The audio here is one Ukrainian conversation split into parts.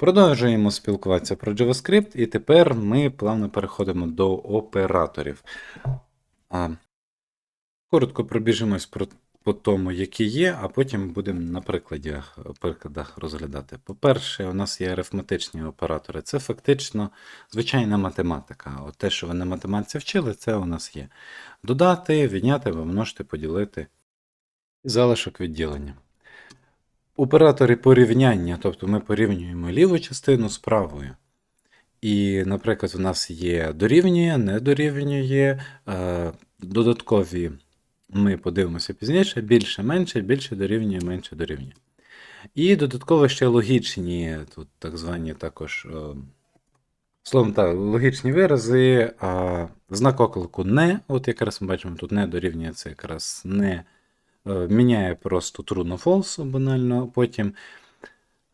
Продовжуємо спілкуватися про JavaScript, і тепер ми плавно переходимо до операторів. Коротко пробіжимось про, по тому, які є, а потім будемо на прикладах, прикладах розглядати. По-перше, у нас є арифметичні оператори. Це фактично звичайна математика. От те, що ви на математиці вчили, це у нас є. Додати, відняти, помножити, поділити залишок відділення. Оператори порівняння, тобто ми порівнюємо ліву частину з правою. І, наприклад, у нас є дорівнює, не дорівнює, е, додаткові ми подивимося пізніше, більше, менше, більше дорівнює, менше дорівнює. І додатково ще логічні, тут так звані також, е, словом так, логічні вирази, знак оклику не, от якраз ми бачимо, тут не дорівнює, це якраз не. Е, Міняє просто true false банально. Потім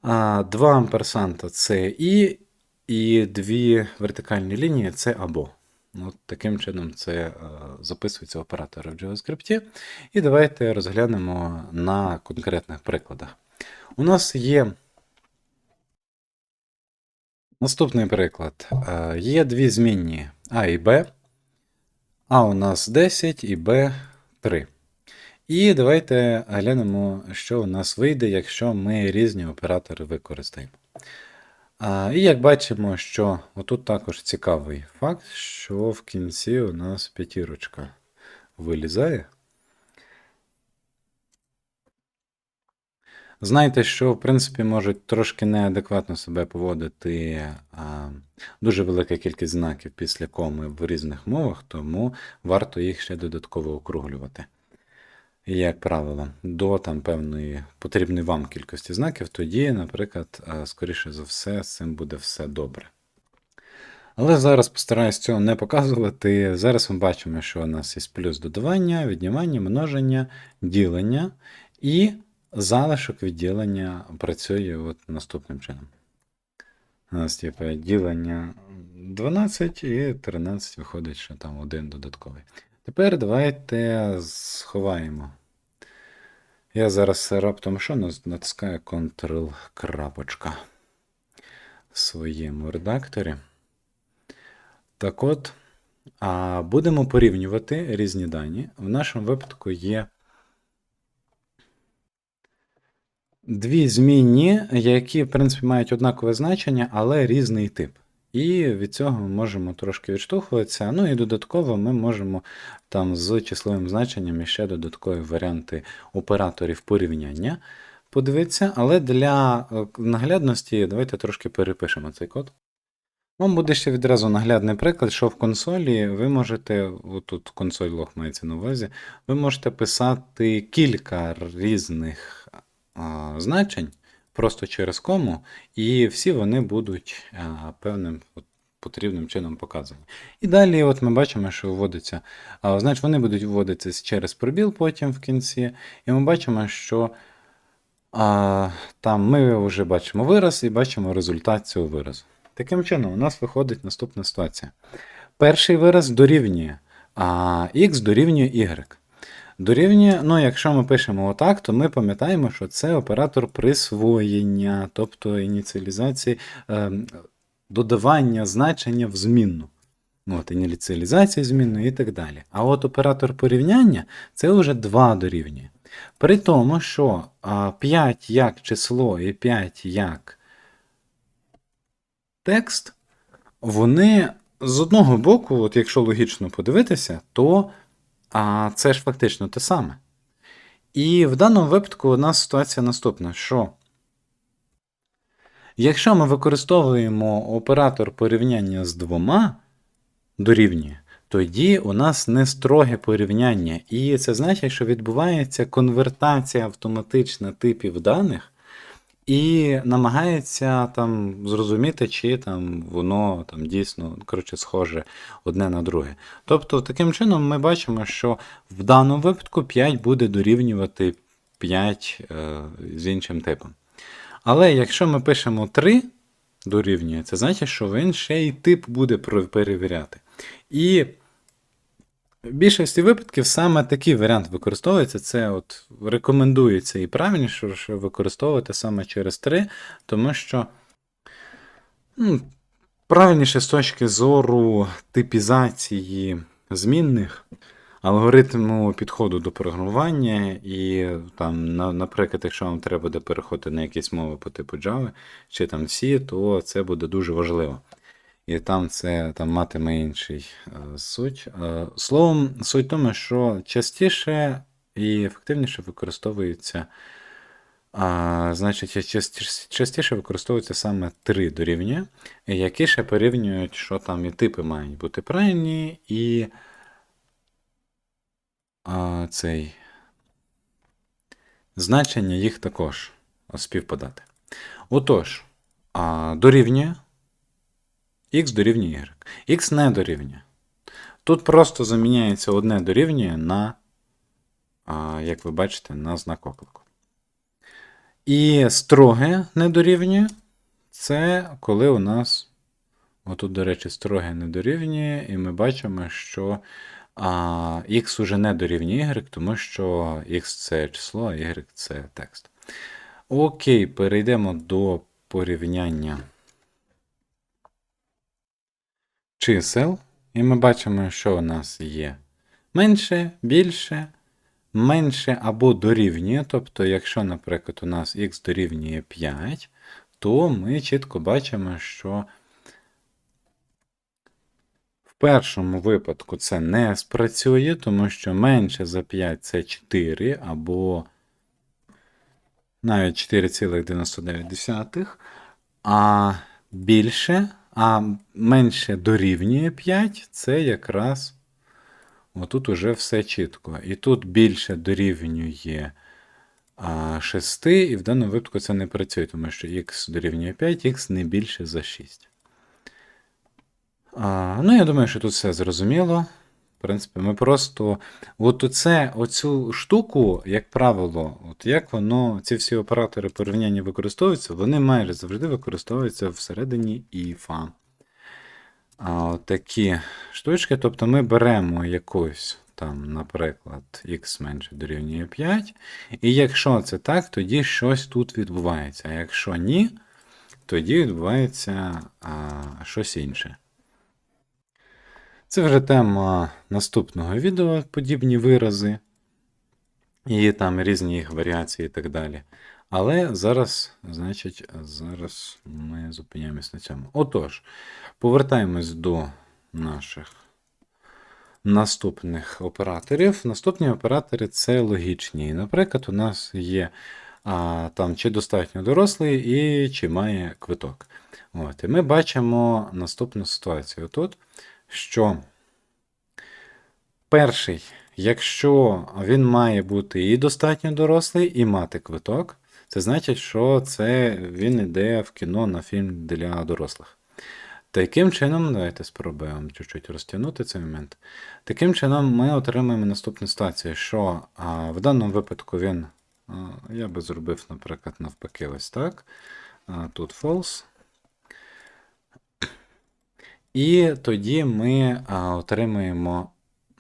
а, 2 амперсанта це і, і дві вертикальні лінії це або. От таким чином це е, записується оператори в JavaScript. І давайте розглянемо на конкретних прикладах. У нас є наступний приклад. Е, Є дві змінні А і Б. А у нас 10 і Б 3. І давайте глянемо, що у нас вийде, якщо ми різні оператори використаємо. А, І як бачимо, що отут також цікавий факт, що в кінці у нас п'ятірочка вилізає. Знайте, що, в принципі, можуть трошки неадекватно себе поводити а, дуже велика кількість знаків після коми в різних мовах, тому варто їх ще додатково округлювати. Як правило, до там певної потрібної вам кількості знаків, тоді, наприклад, скоріше за все, з цим буде все добре. Але зараз постараюсь цього не показувати. Зараз ми бачимо, що у нас є плюс додавання, віднімання, множення, ділення і залишок відділення працює от наступним чином. У нас типу, ділення 12 і 13 виходить, що там один додатковий. Тепер давайте сховаємо. Я зараз раптом що натискаю Ctrl крапочка в своєму редакторі. Так от, а будемо порівнювати різні дані. В нашому випадку є дві змінні, які, в принципі, мають однакове значення, але різний тип. І від цього ми можемо трошки відштовхуватися. Ну і додатково ми можемо там з числовим значенням ще додаткові варіанти операторів порівняння подивитися. Але для е, наглядності давайте трошки перепишемо цей код. Вам буде ще відразу наглядний приклад, що в консолі ви можете, отут консоль лог мається на увазі, ви можете писати кілька різних а, значень просто через кому, і всі вони будуть певним от, потрібним чином показані. І далі от ми бачимо, що вводиться, значить вони будуть вводитися через пробіл потім в кінці, і ми бачимо, що там ми вже бачимо вираз і бачимо результат цього виразу. Таким чином, у нас виходить наступна ситуація. Перший вираз дорівнює, а x дорівнює y. Дорівнює, ну, якщо ми пишемо отак, то ми пам'ятаємо, що це оператор присвоєння, тобто ініціалізації, е, додавання значення в змінну. Ну, От, ініціалізація змінної і так далі. А от оператор порівняння це вже 2 дорівнює. При тому, що а, 5 як число і 5 як текст, вони з одного боку, от якщо логічно подивитися, то а, це ж фактично те саме. І в даному випадку у нас ситуація наступна: що якщо ми використовуємо оператор порівняння з двома дорівнює, тоді у нас не строге порівняння. І це значить, що відбувається конвертація автоматична типів даних, і намагається там зрозуміти, чи там воно там дійсно коротше, схоже одне на друге. Тобто, таким чином ми бачимо, що в даному випадку 5 буде дорівнювати 5 е, з іншим типом. Але якщо ми пишемо 3 дорівнює, це значить, що він ще й тип буде перевіряти. І в більшості випадків саме такий варіант використовується. Це от рекомендується і правильніше використовувати саме через 3, тому що ну, правильніше з точки зору типізації змінних, алгоритму підходу до програмування, і там, наприклад, якщо вам треба буде переходити на якісь мови по типу Java чи там C, то це буде дуже важливо. І там це там матиме інший е, суть. Е, словом, суть в тому, що частіше і ефективніше використовується. Значить, частіше, використовується саме три дорівнює, які ще порівнюють, що там і типи мають бути правильні, і цей значення їх також співпадати. Отож, дорівнює x дорівнює y. x не дорівнює. Тут просто заміняється одне дорівнює на, як ви бачите, на знак оклику. І строге не дорівнює це коли у нас, отут, до речі, строге не дорівнює, і ми бачимо, що x уже не дорівнює y, тому що x це число, а y це текст. Окей, перейдемо до порівняння чисел. І ми бачимо, що у нас є менше, більше, менше або дорівнює. Тобто, якщо, наприклад, у нас х дорівнює 5, то ми чітко бачимо, що в першому випадку це не спрацює, тому що менше за 5 це 4, або навіть 4,99, а більше, а менше дорівнює 5, це якраз отут уже все чітко. І тут більше дорівнює 6, і в даному випадку це не працює, тому що х дорівнює 5, х не більше за 6. А, ну, я думаю, що тут все зрозуміло. В принципі, ми просто. От оце, оцю штуку, як правило, от як воно, ці всі оператори порівняння використовуються, вони майже завжди використовуються всередині іфа. А, такі штучки. Тобто ми беремо якусь там, наприклад, x менше дорівнює 5. І якщо це так, тоді щось тут відбувається. А якщо ні, тоді відбувається а, щось інше. Це вже тема наступного відео, подібні вирази, і там різні їх варіації і так далі. Але зараз, значить, зараз ми зупиняємось на цьому. Отож, повертаємось до наших наступних операторів. Наступні оператори це логічні. Наприклад, у нас є а, там чи достатньо дорослий і чи має квиток. От, І ми бачимо наступну ситуацію тут, що перший, якщо він має бути і достатньо дорослий, і мати квиток, це значить, що це він йде в кіно на фільм для дорослих. Таким чином, давайте спробуємо чуть-чуть розтягнути цей момент. Таким чином, ми отримаємо наступну ситуацію, що а, в даному випадку він, а, я би зробив, наприклад, навпаки, ось так. А, тут false. І тоді ми а, отримуємо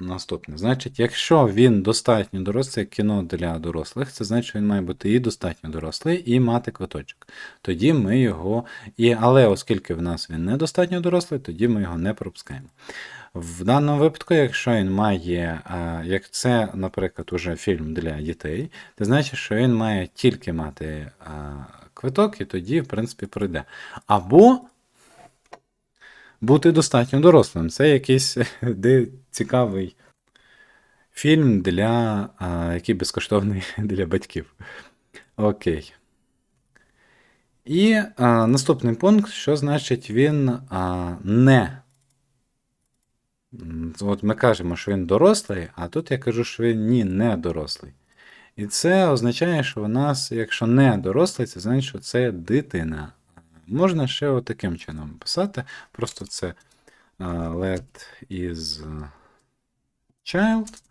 наступне. Значить, якщо він достатньо дорослий, кіно для дорослих, це значить, що він має бути і достатньо дорослий, і мати квиточок. Тоді ми його. І, Але оскільки в нас він недостатньо дорослий, тоді ми його не пропускаємо. В даному випадку, якщо він має, як це, наприклад, уже фільм для дітей, це значить, що він має тільки мати квиток, і тоді, в принципі, пройде. Або бути достатньо дорослим. Це якийсь де цікавий фільм, для, а, який безкоштовний для батьків. Окей. І а, наступний пункт, що значить він а, не. От ми кажемо, що він дорослий, а тут я кажу, що він ні, не дорослий. І це означає, що у нас, якщо не дорослий, це значить, що це дитина. Можна ще отаким чином писати. Просто це let is child.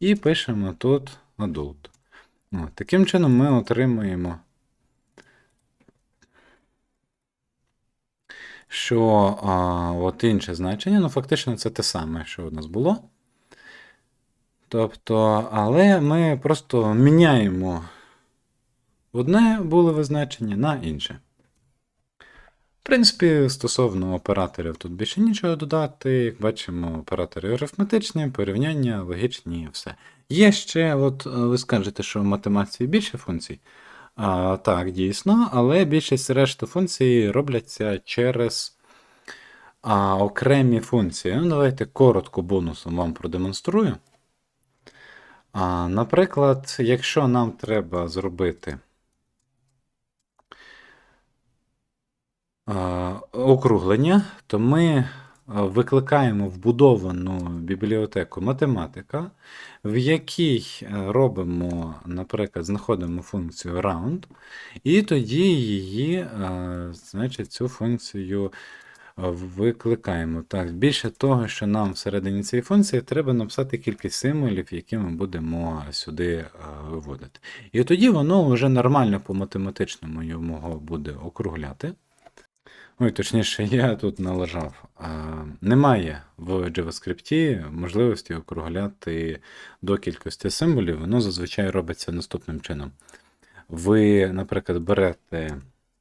І пишемо тут adult. От, таким чином ми отримуємо, що а, от інше значення, ну фактично це те саме, що у нас було. Тобто, але ми просто міняємо одне булеве значення на інше. В принципі, стосовно операторів тут більше нічого додати. Як бачимо, оператори арифметичні, порівняння, логічні все. Є ще, от е, ви скажете, що в математиці більше функцій. А, так, дійсно, але більшість решти функцій робляться через а, окремі функції. Ну, давайте коротко бонусом вам продемонструю. А, наприклад, якщо нам треба зробити округлення, то ми викликаємо вбудовану бібліотеку математика, в якій е, робимо, наприклад, знаходимо функцію round, і тоді її, е, значить, цю функцію е, викликаємо. Так, більше того, що нам всередині цієї функції треба написати кількість символів, які ми будемо сюди е, виводити. І тоді воно вже нормально по математичному його буде округляти. Ой, точніше, я тут налажав. А, немає в JavaScript можливості округляти до кількості символів. Воно зазвичай робиться наступним чином. Ви, наприклад, берете.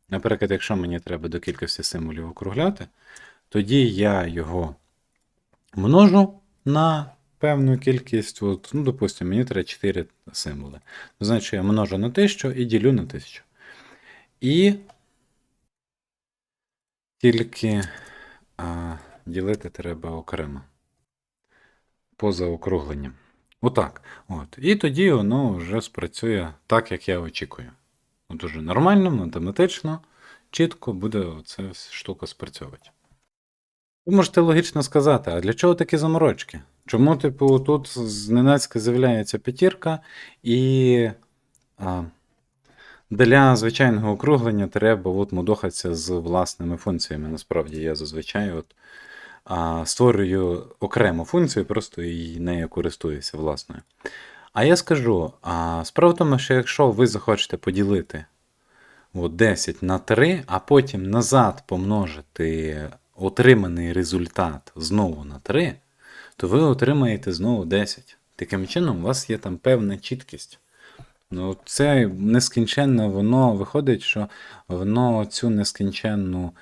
Наприклад, якщо мені треба до кількості символів округляти, тоді я його множу на певну кількість. От, ну, допустимо, мені треба 4 символи. Значить, я множу на 1000 і ділю на 1000. І тільки а, ділити треба окремо. Поза округленням. Отак. От. І тоді воно вже спрацює так, як я очікую. Ну, Дуже нормально, математично, чітко буде ця штука спрацьовувати. Ви можете логічно сказати, а для чого такі заморочки? Чому, типу, тут зненацька з'являється п'ятірка, і а, для звичайного округлення треба от мудохатися з власними функціями. Насправді я зазвичай от, а, створюю окрему функцію, просто і нею користуюся власною. А я скажу: а, справа в тому, що якщо ви захочете поділити от 10 на 3, а потім назад помножити отриманий результат знову на 3, то ви отримаєте знову 10. Таким чином, у вас є там певна чіткість. Ну, це нескінченно воно виходить, що воно цю нескінченну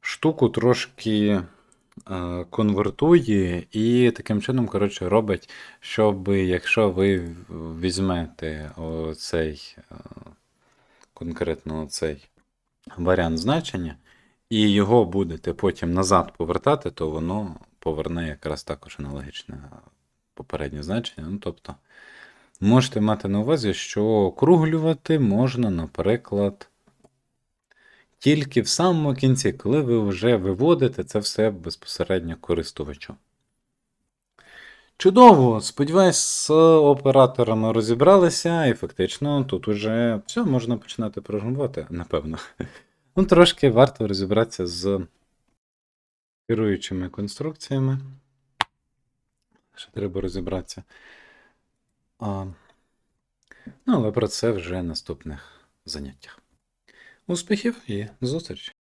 штуку трошки е, конвертує і таким чином, коротше, робить, щоб якщо ви візьмете оцей е, конкретно цей варіант значення, і його будете потім назад повертати, то воно поверне якраз також аналогічне попереднє значення. Ну, тобто, можете мати на увазі, що округлювати можна, наприклад, тільки в самому кінці, коли ви вже виводите це все безпосередньо користувачу. Чудово! Сподіваюсь, з операторами розібралися, і фактично тут уже все, можна починати програмувати, напевно. Ну, трошки варто розібратися з керуючими конструкціями. Ще треба розібратися. А, ну, але про це вже в наступних заняттях. Успіхів і зустрічі!